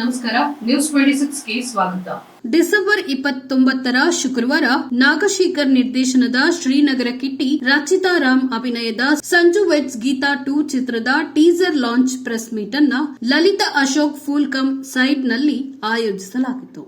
ನಮಸ್ಕಾರ news twenty ಸಿಕ್ಸ್ಗೆ ಸ್ವಾಗತ. December ಇಪ್ಪತ್ತೊಂಬತ್ತರ ಶುಕ್ರವಾರ ನಾಗಶೇಖರ್ ನಿರ್ದೇಶನದ ಶ್ರೀನಗರ ಕಿಟ್ಟಿ ರಚಿತಾ ರಾಮ್ ಅಭಿನಯದ ಸಂಜು ವೆಟ್ಸ್ ಗೀತಾ ಟೂ ಚಿತ್ರದ ಟೀಸರ್ ಲಾಂಚ್ ಪ್ರೆಸ್ ಮೀಟ್ ಅನ್ನ ಲಲಿತಾ ಅಶೋಕ್ ಫೂಲ್ಕಮ್ ಸೈಟ್ನಲ್ಲಿ ಆಯೋಜಿಸಲಾಗಿತ್ತು.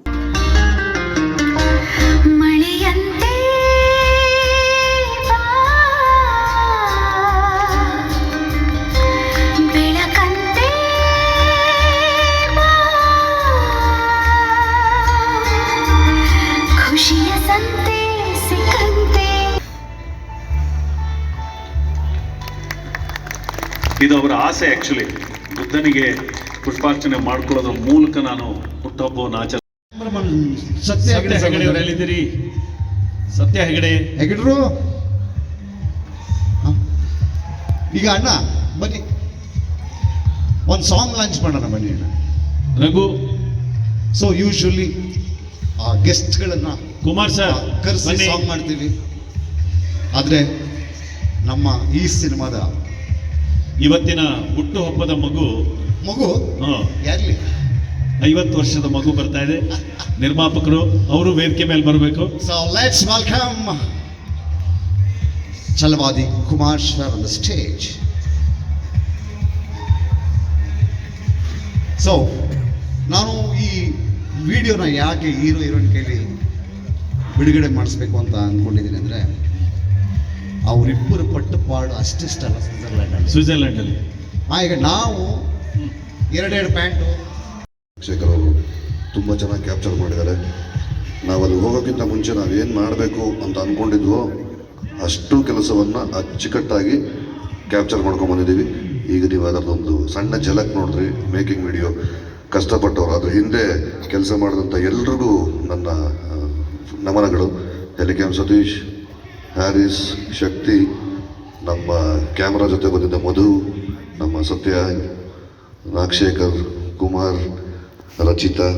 ಇದು ಅವರ ಆಸೆ ಆಕ್ಚುಲಿ ಬುದ್ಧನಿಗೆ ಪುಷ್ಪಾರ್ಚನೆ ಮಾಡ್ಕೊಳ್ಳೋದ್ರ ಮೂಲಕ ನಾನು ಹುಟ್ಟುಹಬ್ಬವನ್ನು ಆಚರಣೆ ಸತ್ಯ ಹೆಗಡೆ. ಹೆಗಡೆ ಅವ್ರು ಎಲ್ಲಿದ್ದೀರಿ ಸತ್ಯ ಹೆಗಡೆ. ಹೆಗಡ್ರು? ಹ? ಈಗ ಅಣ್ಣ ಬನ್ನಿ. ಒಂದು ಸಾಂಗ್ ಲಾಂಚ್ ಮಾಡೋಣ ಬನ್ನಿ ಅಣ್ಣ. ರಘು. ಸೊ ಯೂಶಲಿ ಆ ಗೆಸ್ಟ್ಗಳನ್ನ ಕುಮಾರ್ ಸರ್ ಕರೆಸಿ ಬನ್ನಿ. ಸಾಂಗ್ ಮಾಡ್ತೀವಿ. ಆದರೆ ನಮ್ಮ ಈ ಸಿನಿಮಾದ ಇವತ್ತಿನ ಹುಟ್ಟುಹಬ್ಬದ ಮಗು ಮಗು? ಯಾರ್ಲಿ? ಐವತ್ತು ವರ್ಷದ ಮಗು ಬರ್ತಾ ಇದೆ. ನಿರ್ಮಾಪಕರು ಅವರು ವೇದಿಕೆ ಮೇಲೆ ಬರಬೇಕು. So let's welcome Chalavadi Kumar sir on the stage so ನಾನು ಈ ವಿಡಿಯೋನ ಯಾಕೆ ಹೀರೋ ಹೀರೋಯಿನ್ ಕೈಲಿ ಬಿಡುಗಡೆ ಮಾಡಿಸ್ಬೇಕು ಅಂತ ಅಂದ್ಕೊಂಡಿದ್ದೀನಿ ಅಂದರೆ ಅವರಿಬ್ಬರು ಪಟ್ಟು ಪಾಡು ಅಷ್ಟಿಷ್ಟ ಅಲ್ಲ ಸ್ವಿಟ್ಜರ್ಲೆಂಡ್ ಅಲ್ಲಿ ಆ, ಈಗ ನಾವು ಎರಡೆರಡು ಪ್ಯಾಂಟು. ಶೇಖರ್ ಅವರು ತುಂಬ ಚೆನ್ನಾಗಿ ಕ್ಯಾಪ್ಚರ್ ಮಾಡಿದ್ದಾರೆ. ನಾವು ಅಲ್ಲಿ ಹೋಗೋಕ್ಕಿಂತ ಮುಂಚೆ ನಾವು ಏನು ಮಾಡಬೇಕು ಅಂತ ಅಂದ್ಕೊಂಡಿದ್ವೋ ಅಷ್ಟು ಕೆಲಸವನ್ನು ಅಚ್ಚುಕಟ್ಟಾಗಿ ಕ್ಯಾಪ್ಚರ್ ಮಾಡ್ಕೊಂಡು ಬಂದಿದ್ದೀವಿ. ಈಗ ನೀವು ಅದರದೊಂದು ಸಣ್ಣ ಝಲಕ್ ನೋಡಿದ್ರಿ ಮೇಕಿಂಗ್ ವಿಡಿಯೋ. ಕಷ್ಟಪಟ್ಟವರು ಅದ್ರ ಹಿಂದೆ ಕೆಲಸ ಮಾಡಿದಂಥ ಎಲ್ರಿಗೂ ನನ್ನ ನಮನಗಳು. ಹೆಲಿಕ್ಯಾಮ್ ಸತೀಶ್? ಹ್ಯಾರಿಸ್ ಶಕ್ತಿ, ನಮ್ಮ ಕ್ಯಾಮ್ರಾ ಜೊತೆ ಬಂದಿದ್ದ ಮಧು, ನಮ್ಮ ಸತ್ಯ ನಾಗಶೇಖರ್ ಕುಮಾರ್, ರಚಿತಾ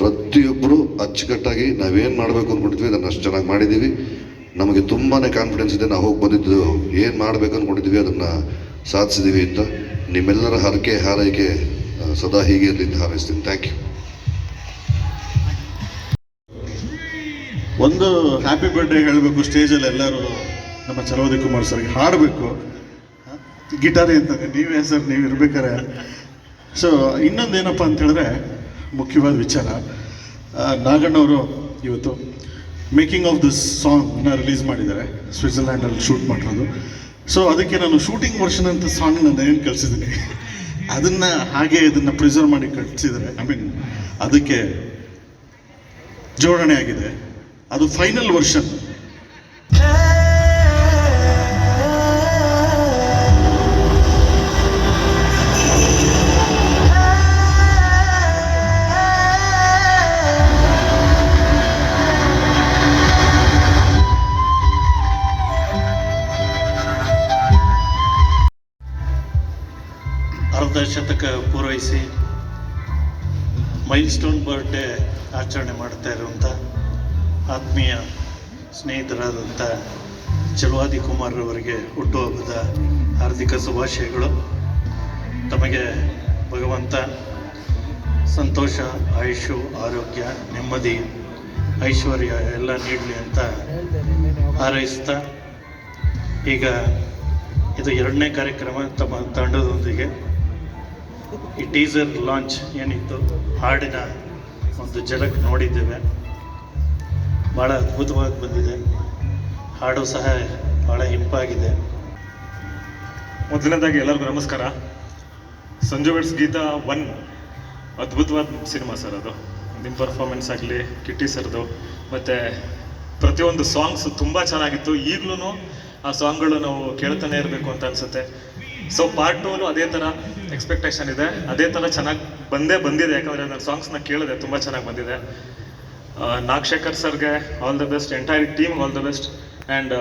ಪ್ರತಿಯೊಬ್ಬರು ಅಚ್ಚುಕಟ್ಟಾಗಿ ನಾವೇನು ಮಾಡಬೇಕು ಅಂದ್ಕೊಂಡಿದ್ವಿ ಅದನ್ನು ಅಷ್ಟು ಚೆನ್ನಾಗಿ ಮಾಡಿದ್ದೀವಿ ನಮಗೆ ತುಂಬಾ ಕಾನ್ಫಿಡೆನ್ಸ್ ಇದೆ, ನಾವು ಹೋಗಿ ಬಂದಿದ್ದು ಏನು ಮಾಡಬೇಕು ಅಂದ್ಕೊಂಡಿದ್ವಿ ಅದನ್ನು ಸಾಧಿಸಿದ್ದೀವಿ ಅಂತ. ನಿಮ್ಮೆಲ್ಲರ ಹರಕೆ, ಹಾರೈಕೆ ಸದಾ ಹೀಗೆ ಇರಲಿ ಅಂತ ಹಾರೈಸ್ತೀನಿ. ಥ್ಯಾಂಕ್ ಯು ಒಂದು ಹ್ಯಾಪಿ ಬರ್ಡೇ ಹೇಳಬೇಕು ಸ್ಟೇಜಲ್ಲಿ ಎಲ್ಲರೂ ನಮ್ಮ ಚಲೋದಿ ಕುಮಾರ್ ಸರ್ಗೆ ಹಾಡಬೇಕು. ಗಿಟಾರ್ ಅಂತ ನೀವೇ ಸರ್ ನೀವು ಇರ್ಬೇಕಾರೆ. ಸೊ ಇನ್ನೊಂದು ಏನಪ್ಪ ಅಂತ ಹೇಳಿದ್ರೆ ಮುಖ್ಯವಾದ ವಿಚಾರ. ನಾಗಣ್ಣವರು ಇವತ್ತು ಮೇಕಿಂಗ್ ಆಫ್ ದಿಸ್ ಸಾಂಗ್ನ ರಿಲೀಸ್ ಮಾಡಿದ್ದಾರೆ. ಸ್ವಿಟ್ಜರ್ಲ್ಯಾಂಡಲ್ಲಿ ಶೂಟ್ ಮಾಡಿರೋದು. ಸೊ ಅದಕ್ಕೆ ನಾನು ಶೂಟಿಂಗ್ ವರ್ಷನ್ ಅಂತ ಸಾಂಗ್ ನಾನು ಏನು ಕಳಿಸಿದ್ದೀನಿ. ಅದನ್ನು ಹಾಗೆ ಇದನ್ನು ಪ್ರಿಸರ್ವ್ ಮಾಡಿ ಕಳಿಸಿದ್ದಾರೆ. ಐ ಮೀನ್ ಅದಕ್ಕೆ ಜೋಡಣೆ ಆಗಿದೆ ಅದು ಫೈನಲ್ ವರ್ಷನ್ ಅರ್ಧ ಶತಕ ಪೂರೈಸಿ ಮೈಲ್ ಸ್ಟೋನ್ ಬರ್ಡೇ ಆಚರಣೆ ಮಾಡ್ತಾ ಇರುವಂಥ ಆತ್ಮೀಯ ಸ್ನೇಹಿತರಾದಂಥ ಚಲವಾದಿ ಕುಮಾರ್ ಅವರಿಗೆ ಹುಟ್ಟುಹಬ್ಬದ ಹಾರ್ದಿಕ ಶುಭಾಶಯಗಳು. ತಮಗೆ ಭಗವಂತ ಸಂತೋಷ, ಆಯುಷು, ಆರೋಗ್ಯ, ನೆಮ್ಮದಿ, ಐಶ್ವರ್ಯ ಎಲ್ಲ ನೀಡಲಿ ಅಂತ ಹಾರೈಸ್ತಾ ಈಗ ಇದು ಎರಡನೇ ಕಾರ್ಯಕ್ರಮ ತಮ್ಮ ತಂಡದೊಂದಿಗೆ. ಈ ಟೀಸರ್ ಲಾಂಚ್ ಏನಿತ್ತು ಹಾಡಿನ ಒಂದು ಜಲಕ್ ನೋಡಿದ್ದೇವೆ. ಭಾಳ ಅದ್ಭುತವಾಗಿ ಬಂದಿದೆ. ಹಾಡು ಸಹ ಭಾಳ ಇಂಪಾಗಿದೆ. ಮೊದಲನೇದಾಗಿ ಎಲ್ಲರಿಗೂ ನಮಸ್ಕಾರ. ಸಂಜು ಗೀತಾ ಒನ್ ಅದ್ಭುತವಾದ ಸಿನಿಮಾ ಸರ್ ಅದು. ನಿಮ್ಮ ಪರ್ಫಾರ್ಮೆನ್ಸ್ ಆಗಲಿ, ಕಿಟ್ಟಿ ಸರ್ದು, ಮತ್ತು ಪ್ರತಿಯೊಂದು ಸಾಂಗ್ಸ್ ತುಂಬ ಚೆನ್ನಾಗಿತ್ತು. ಈಗಲೂ ಆ ಸಾಂಗ್ಗಳು ನಾವು ಕೇಳ್ತಾನೆ ಇರಬೇಕು ಅಂತ ಅನಿಸುತ್ತೆ. ಸೊ ಪಾರ್ಟ್ ಟೂಲು ಅದೇ ಥರ ಎಕ್ಸ್ಪೆಕ್ಟೇಷನ್ ಇದೆ. ಅದೇ ಥರ ಚೆನ್ನಾಗಿ ಬಂದೇ ಬಂದಿದೆ. ಯಾಕಂದರೆ ನಾನು ಸಾಂಗ್ಸ್ನ ಕೇಳಿದೆ, ತುಂಬ ಚೆನ್ನಾಗಿ ಬಂದಿದೆ. ನಾಗಶೇಖರ್ ಸರ್ಗೆ all the best entire team all the best and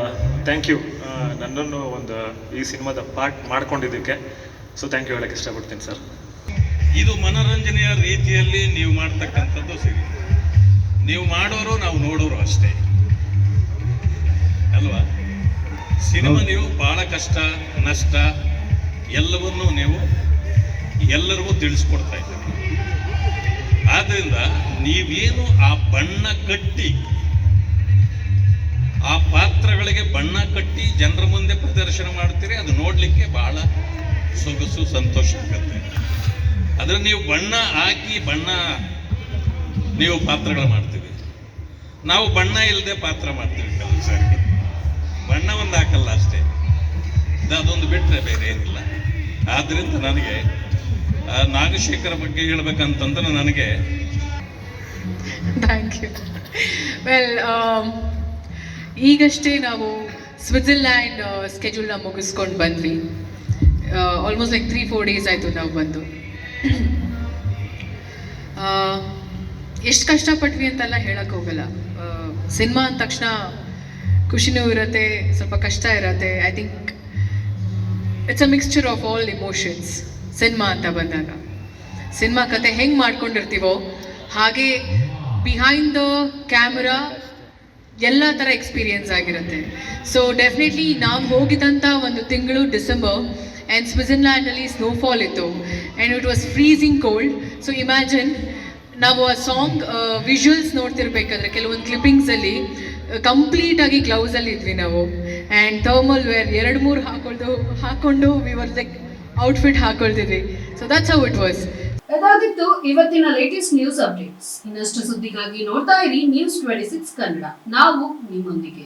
thank you ನನ್ನನ್ನು ಒಂದು, ಈ ಸಿನಿಮಾದ ಪಾರ್ಟ್ ಮಾಡ್ಕೊಂಡಿದ್ದಕ್ಕೆ ಸೊ ಥ್ಯಾಂಕ್ ಯು ಹೇಳಕ್ಕೆ ಇಷ್ಟಪಡ್ತೀನಿ ಸರ್ ಇದು ಮನೋರಂಜನೆಯ ರೀತಿಯಲ್ಲಿ ನೀವು ಮಾಡ್ತಕ್ಕಂಥದ್ದು ಸರಿ ನೀವು ಮಾಡೋರು, ನಾವು ನೋಡೋರು ಅಷ್ಟೇ. ಅಲ್ವಾ? ಸಿನಿಮಾ ನೀವು ಬಹಳ ಕಷ್ಟ, ನಷ್ಟ, ಎಲ್ಲವನ್ನೂ ನೀವು ಎಲ್ಲರಿಗೂ ತಿಳಿಸ್ಕೊಡ್ತಾ ಇದ್ದೀರಿ. ಆದ್ರಿಂದ ನೀವೇನು ಆ ಬಣ್ಣ ಕಟ್ಟಿ, ಆ ಪಾತ್ರಗಳಿಗೆ ಬಣ್ಣ ಕಟ್ಟಿ ಜನರ ಮುಂದೆ ಪ್ರದರ್ಶನ ಮಾಡ್ತೀರಿ ಅದು ನೋಡಲಿಕ್ಕೆ ಬಹಳ ಸೊಗಸು, ಸಂತೋಷ ಆಗುತ್ತೆ. ಅದ್ರ ನೀವು ಬಣ್ಣ ಹಾಕಿ, ಬಣ್ಣ ನೀವು ಪಾತ್ರಗಳು ಮಾಡ್ತೀವಿ ನಾವು ಬಣ್ಣ ಇಲ್ಲದೆ ಪಾತ್ರ ಮಾಡ್ತೀವಿ ಕೆಲವು ಬಣ್ಣ ಒಂದು ಹಾಕಲ್ಲ ಅಷ್ಟೇ. ಅದೊಂದು ಬಿಟ್ಟರೆ ಬೇರೆ ಏನಿಲ್ಲ. ಆದ್ದರಿಂದ ನನಗೆ ನಾಗಶೇಖರ ಬಗ್ಗೆ ಹೇಳ್ಬೇಕಂತಂದ್ರೆ ನನಗೆ ಥ್ಯಾಂಕ್ ಯು ವೆಲ್ ಈಗಷ್ಟೇ ನಾವು ಸ್ವಿಟ್ಜರ್ಲ್ಯಾಂಡ್ ಸ್ಕೆಡ್ಯೂಲ್ನ ಮುಗಿಸ್ಕೊಂಡು ಬಂದ್ವಿ. Almost like three four days ಆಯಿತು ನಾವು ಬಂದು. ಎಷ್ಟು ಕಷ್ಟಪಟ್ವಿ ಅಂತೆಲ್ಲ ಹೇಳಕ್ಕೆ ಹೋಗಲ್ಲ. ಸಿನಿಮಾ ಅಂದ ತಕ್ಷಣ ಖುಷಿನೂ ಇರುತ್ತೆ, ಸ್ವಲ್ಪ ಕಷ್ಟ ಇರುತ್ತೆ. I think it's a mixture of all emotions cinema ಅಂತ ಬಂದಾಗ. ಸಿನಿಮಾ ಕತೆ ಹೆಂಗೆ ಮಾಡ್ಕೊಂಡಿರ್ತೀವೋ, ಹಾಗೆ ಬಿಹೈಂಡ್ ದ ಕ್ಯಾಮ್ರಾ ಎಲ್ಲ ಥರ ಎಕ್ಸ್ಪೀರಿಯನ್ಸ್ ಆಗಿರುತ್ತೆ. ಸೊ ಡೆಫಿನೆಟ್ಲಿ ನಾವು ಹೋಗಿದ್ದಂಥ ಒಂದು ತಿಂಗಳು ಡಿಸೆಂಬರ್ ಆ್ಯಂಡ್ ಸ್ವಿಟ್ಜರ್ಲ್ಯಾಂಡಲ್ಲಿ ಸ್ನೋಫಾಲ್ ಇತ್ತು. And it was freezing cold so imagine ನಾವು ಆ ಸಾಂಗ್ ವಿಜುವಲ್ಸ್ ನೋಡ್ತಿರ್ಬೇಕಾದ್ರೆ ಕೆಲವೊಂದು ಕ್ಲಿಪ್ಪಿಂಗ್ಸಲ್ಲಿ ಕಂಪ್ಲೀಟಾಗಿ ಗ್ಲೌಸಲ್ಲಿ ಇದ್ವಿ ನಾವು. ಆ್ಯಂಡ್ ಥರ್ಮಲ್ ವೇರ್ ಎರಡು ಮೂರು ಹಾಕೊಂಡು ಹಾಕೊಂಡು we were like outfit ಹಾಕೊಳ್ತಿದ್ವಿ. So that's how it was ಅದಾಗಿತ್ತು ಇವತ್ತಿನ ಲೇಟೆಸ್ಟ್ ನ್ಯೂಸ್ ಅಪ್ಡೇಟ್ಸ್ ಇನ್ನಷ್ಟು ಸುದ್ದಿಗಾಗಿ ನೋಡ್ತಾ ಇರಿ ನ್ಯೂಸ್ ಟ್ವೆಂಟಿ ಸಿಕ್ಸ್ ಕನ್ನಡ. ನಾವು ನಿಮ್ಮೊಂದಿಗೆ.